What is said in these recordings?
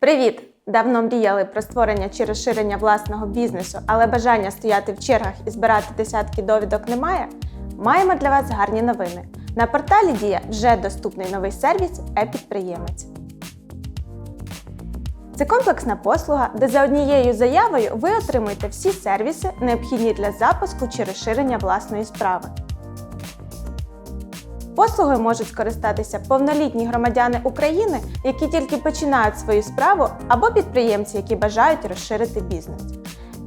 Привіт! Давно мріяли про створення чи розширення власного бізнесу, але бажання стояти в чергах і збирати десятки довідок немає? Маємо для вас гарні новини. На порталі Дія вже доступний новий сервіс е-підприємець. Це комплексна послуга, де за однією заявою ви отримуєте всі сервіси, необхідні для запуску чи розширення власної справи. Послугою можуть скористатися повнолітні громадяни України, які тільки починають свою справу, або підприємці, які бажають розширити бізнес.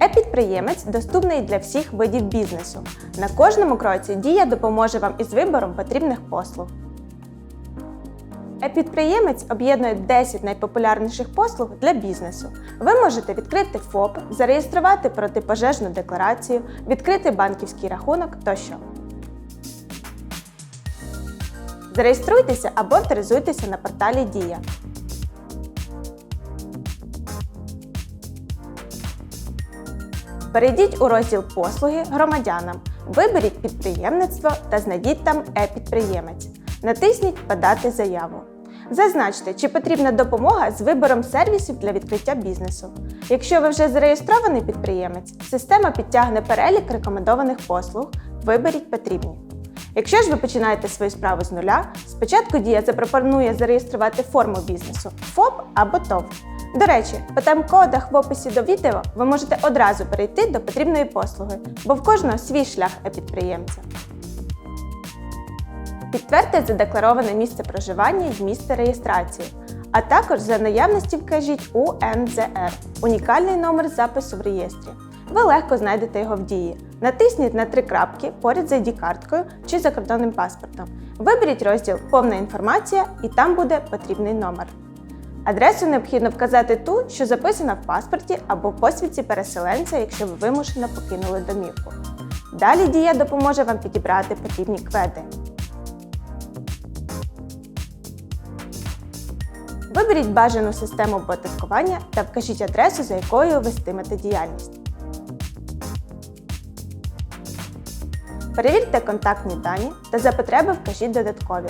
Е-підприємець доступний для всіх видів бізнесу. На кожному кроці дія допоможе вам із вибором потрібних послуг. Е-підприємець об'єднує 10 найпопулярніших послуг для бізнесу. Ви можете відкрити ФОП, зареєструвати протипожежну декларацію, відкрити банківський рахунок тощо. Зареєструйтеся або авторизуйтеся на порталі Дія. Перейдіть у розділ Послуги громадянам. Виберіть підприємництво та знайдіть там е-підприємець. Натисніть Подати заяву. Зазначте, чи потрібна допомога з вибором сервісів для відкриття бізнесу. Якщо ви вже зареєстрований підприємець, система підтягне перелік рекомендованих послуг. Виберіть потрібні. Якщо ж ви починаєте свою справу з нуля, спочатку Дія запропонує зареєструвати форму бізнесу ФОП або ТОВ. До речі, по тайм-кодах в описі до відео ви можете одразу перейти до потрібної послуги, бо в кожного свій шлях е-підприємця. Підтвердьте задеклароване місце проживання і місце реєстрації, а також за наявності вкажіть УНЗР унікальний номер запису в реєстрі. Ви легко знайдете його в дії. Натисніть на три крапки поряд з ID-карткою чи закордонним паспортом. Виберіть розділ Повна інформація і там буде потрібний номер. Адресу необхідно вказати ту, що записана в паспорті або посвідці переселенця, якщо ви вимушено покинули домівку. Далі дія допоможе вам підібрати потрібні кведи. Виберіть бажану систему оподаткування та вкажіть адресу, за якою вестимете діяльність. Перевірте контактні дані та за потреби вкажіть додаткові.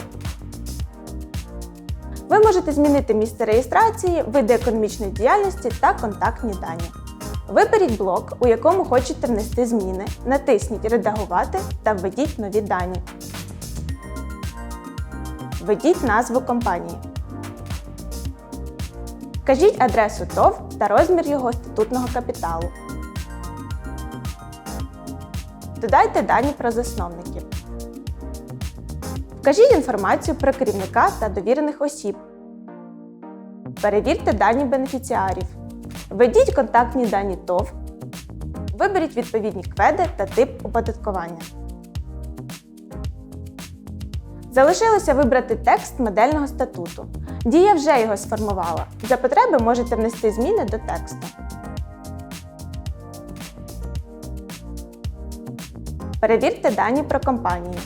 Ви можете змінити місце реєстрації, види економічної діяльності та контактні дані. Виберіть блок, у якому хочете внести зміни, натисніть Редагувати та введіть нові дані. Введіть назву компанії. Вкажіть адресу ТОВ та розмір його статутного капіталу. Додайте дані про засновників. Вкажіть інформацію про керівника та довірених осіб. Перевірте дані бенефіціарів. Введіть контактні дані ТОВ. Виберіть відповідні кведи та тип оподаткування. Залишилося вибрати текст модельного статуту. Дія вже його сформувала. За потреби можете внести зміни до тексту. Перевірте дані про компанію.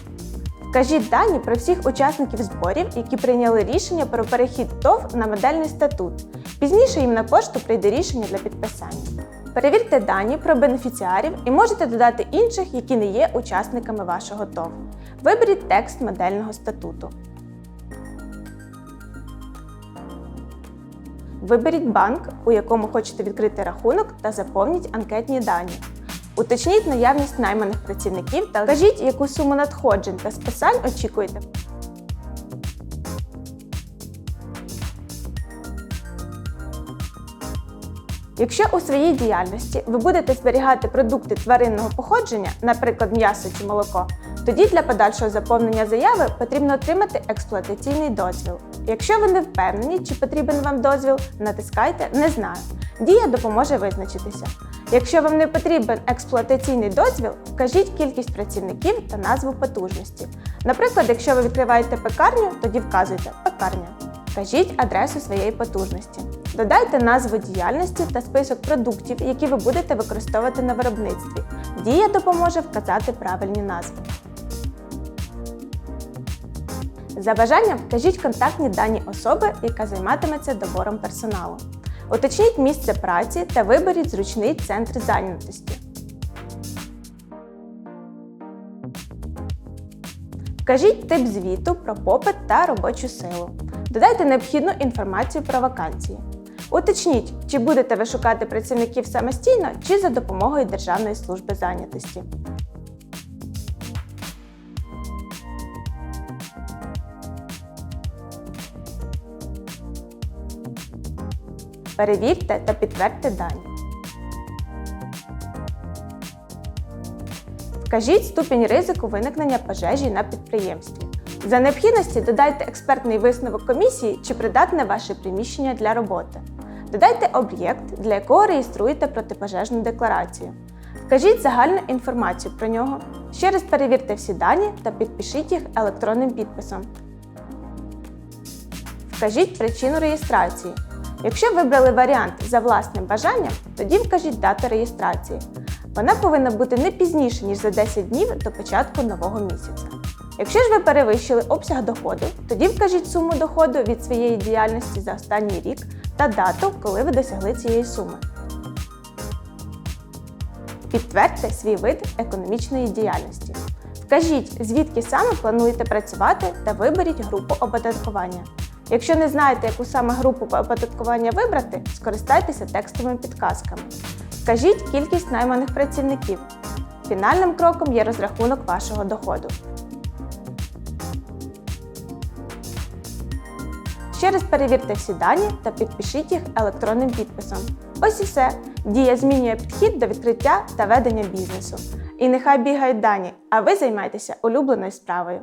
Вкажіть дані про всіх учасників зборів, які прийняли рішення про перехід ТОВ на модельний статут. Пізніше їм на пошту прийде рішення для підписання. Перевірте дані про бенефіціарів і можете додати інших, які не є учасниками вашого ТОВ. Виберіть текст модельного статуту. Виберіть банк, у якому хочете відкрити рахунок та заповніть анкетні дані. Уточніть наявність найманих працівників та кажіть, яку суму надходжень та списань очікуєте. Якщо у своїй діяльності ви будете зберігати продукти тваринного походження, наприклад, м'ясо чи молоко, тоді для подальшого заповнення заяви потрібно отримати експлуатаційний дозвіл. Якщо ви не впевнені, чи потрібен вам дозвіл, натискайте Не знаю. Дія допоможе визначитися. Якщо вам не потрібен експлуатаційний дозвіл, вкажіть кількість працівників та назву потужності. Наприклад, якщо ви відкриваєте пекарню, тоді вказуйте пекарня. Вкажіть адресу своєї потужності. Додайте назву діяльності та список продуктів, які ви будете використовувати на виробництві. Дія допоможе вказати правильні назви. За бажанням вкажіть контактні дані особи, яка займатиметься добором персоналу. Уточніть місце праці та виберіть зручний центр зайнятості. Вкажіть тип звіту про попит та робочу силу. Додайте необхідну інформацію про вакансії. Уточніть, чи будете ви шукати працівників самостійно чи за допомогою Державної служби зайнятості. Перевірте та підтвердьте дані. Вкажіть ступінь ризику виникнення пожежі на підприємстві. За необхідності додайте експертний висновок комісії, чи придатне ваше приміщення для роботи. Додайте об'єкт, для якого реєструєте протипожежну декларацію. Вкажіть загальну інформацію про нього. Ще раз перевірте всі дані та підпишіть їх електронним підписом. Вкажіть причину реєстрації. Якщо вибрали варіант за власним бажанням, тоді вкажіть дату реєстрації. Вона повинна бути не пізніше, ніж за 10 днів до початку нового місяця. Якщо ж ви перевищили обсяг доходу, тоді вкажіть суму доходу від своєї діяльності за останній рік та дату, коли ви досягли цієї суми. Підтвердьте свій вид економічної діяльності. Вкажіть, звідки саме плануєте працювати та виберіть групу оподаткування. Якщо не знаєте, яку саме групу оподаткування вибрати, скористайтеся текстовими підказками. Вкажіть кількість найманих працівників. Фінальним кроком є розрахунок вашого доходу. Ще раз перевірте всі дані та підпишіть їх електронним підписом. Ось і все. Дія змінює підхід до відкриття та ведення бізнесу. І нехай бігають дані, а ви займайтеся улюбленою справою.